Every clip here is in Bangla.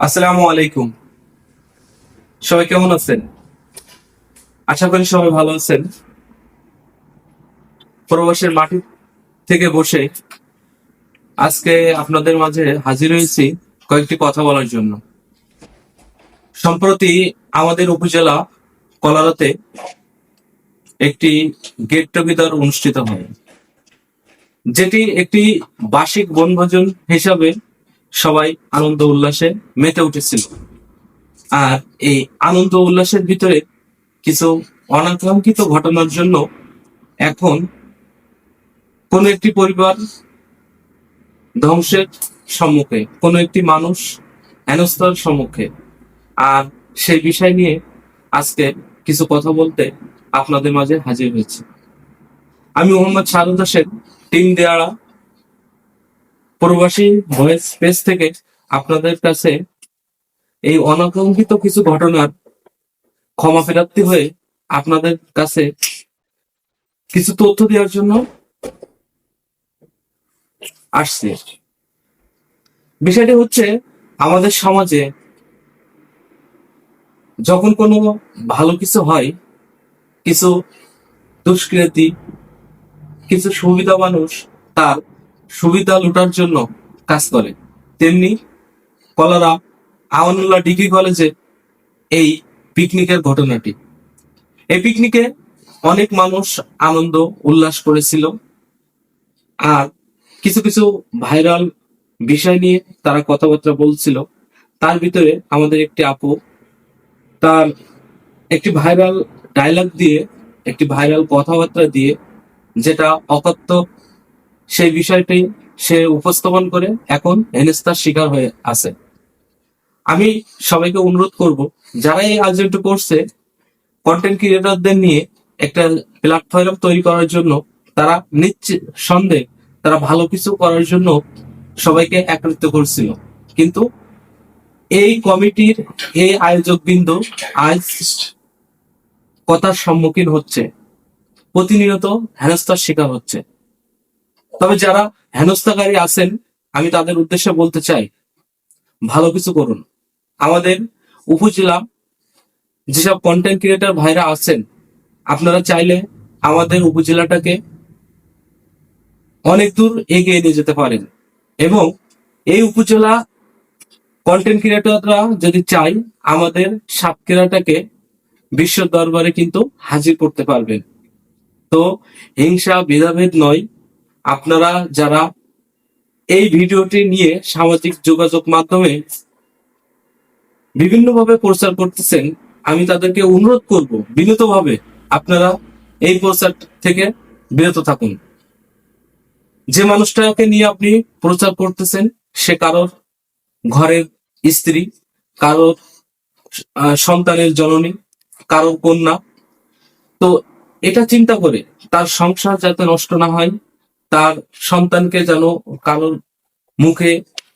আসসালামু আলাইকুম। সবাই কেমন আছেন? আশা করি সবাই ভালো আছেন। প্রবাসের মাটি থেকে বসে আজকে আপনাদের মাঝে হাজির হয়েছি কয়েকটি কথা বলার জন্য। সম্প্রতি আমাদের উপজেলা কলারাতে একটি গেট টুগেদার অনুষ্ঠিত হয়, যেটি একটি বার্ষিক বনভোজন হিসাবে সবাই আনন্দ উল্লাসে মেতে উঠেছিল। আর এই আনন্দ উল্লাসের ভিতরে কিছু অনাকাঙ্ক্ষিত ঘটনার জন্য এখন কোন একটি পরিবার ধ্বংসের সম্মুখে, কোন একটি মানুষ হেনস্থার সম্মুখে। আর সেই বিষয় নিয়ে আজকে কিছু কথা বলতে আপনাদের মাঝে হাজির হয়েছে। আমি মোহাম্মদ শাহরুদ হোসেন টিম দেয়াড়া প্রবাসী ভয়েস স্পেস থেকে আপনাদের কাছে এই অনাকাঙ্ক্ষিত কিছু ঘটনার ক্ষমা ফেরাপ্তি হয়ে আপনাদের কাছে কিছু তথ্য দেওয়ার জন্য আসছে। বিষয়টি হচ্ছে, আমাদের সমাজে যখন কোনো ভালো কিছু হয়, কিছু দুষ্কৃতি, কিছু সুবিধা মানুষ তার সুবিধা লুটার জন্য কাজ করে। তেমনি কলারা আমানুল্লাহ ডিগ্রি কলেজে এই পিকনিকের ঘটনাটি। এই পিকনিকে অনেক মানুষ আনন্দ, উল্লাস করেছিল। আর কিছু কিছু ভাইরাল বিষয় নিয়ে তারা কথাবার্তা বলছিল। তার ভিতরে আমাদের একটি আপু, তার একটি ভাইরাল ডায়লগ দিয়ে, একটি ভাইরাল কথাবার্তা দিয়ে, যেটা অকথ্য সেই বিষয়টি সে উপস্থাপন করে এখন হেনস্তার শিকার হয়ে আছে। আমি সবাইকে অনুরোধ করব, যারা এই আয়োজনটা করছে কন্টেন্ট ক্রিয়েটরদের নিয়ে একটা প্ল্যাটফর্ম তৈরি করার জন্য, তারা নিশ্চিত সন্দেহ, তারা ভালো কিছু করার জন্য সবাইকে একত্রিত করছিল। কিন্তু এই কমিটির এই আয়োজক বিন্দু আজ কথার সম্মুখীন হচ্ছে, প্রতিনিয়ত হেনস্থার শিকার হচ্ছে। তবে যারা হেনস্থাকারী আছেন, আমি তাদের উদ্দেশ্যে বলতে চাই, ভালো কিছু করুন। আমাদের উপজেলা যেসব কন্টেন্ট ক্রিয়েটর ভাইরা আছেন, আপনারা চাইলে আমাদের উপজেলাটাকে অনেক দূর এগিয়ে নিয়ে যেতে পারেন। এবং এই উপজেলা কন্টেন্ট ক্রিয়েটররা যদি চাই আমাদের সাতক্ষীরাটাকে বিশ্ব দরবারে কিন্তু হাজির করতে পারবেন। তো হিংসা, ভেদাভেদ নয় আপনারা যারা এই ভিডিওটি নিয়ে সামাজিক যোগাযোগ মাধ্যমে বিভিন্নভাবে প্রচার করতেছেন, আমি তাদেরকে অনুরোধ করব, বিনীতভাবে আপনারা এই প্রচার থেকে বিরত থাকুন। যে মানুষটাকে নিয়ে আপনি প্রচার করতেছেন, সে কারোর ঘরের স্ত্রী, কারোর সন্তানের জননী, কারোর কন্যা। তো এটা চিন্তা করে তার সংসার যাতে নষ্ট না হয় তার সন্তানকে যেন কারোর মুখে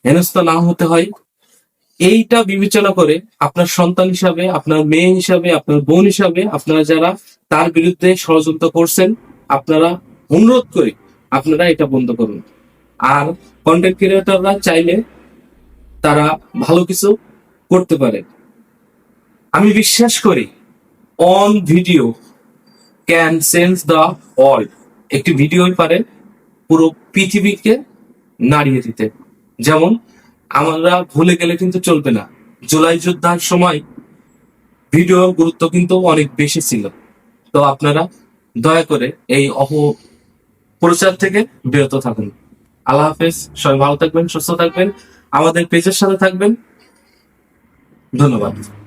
হেনস্থা না হতে হয়। এইটা বিবেচনা করে আপনার সন্তান হিসাবে, আপনার মেয়ে হিসাবে, আপনার বোন হিসাবে আপনারা যারা তার বিরুদ্ধে ষড়যন্ত্র করছেন, আপনারা অনুরোধ করে আপনারা এটা বন্ধ করুন। আর কন্টেন্ট ক্রিয়েটররা চাইলে তারা ভালো কিছু করতে পারে। আমি বিশ্বাস করি one video can change the world একটি ভিডিওই পারে পুরো পৃথিবীকে নাড়িয়ে দিতে। যেমন, আমরা ভুলে গেলে কিন্তু চলবে না। জুলাই যুদ্ধার সময় ভিডিও গুরুত্ব কিন্তু অনেক বেশি ছিল। তো আপনারা দয়া করে এই অপ প্রচার থেকে বিরত থাকুন। আল্লাহ হাফেজ, সবাই ভালো থাকবেন, সুস্থ থাকবেন। আমাদের পেজের সাথে থাকবেন। ধন্যবাদ।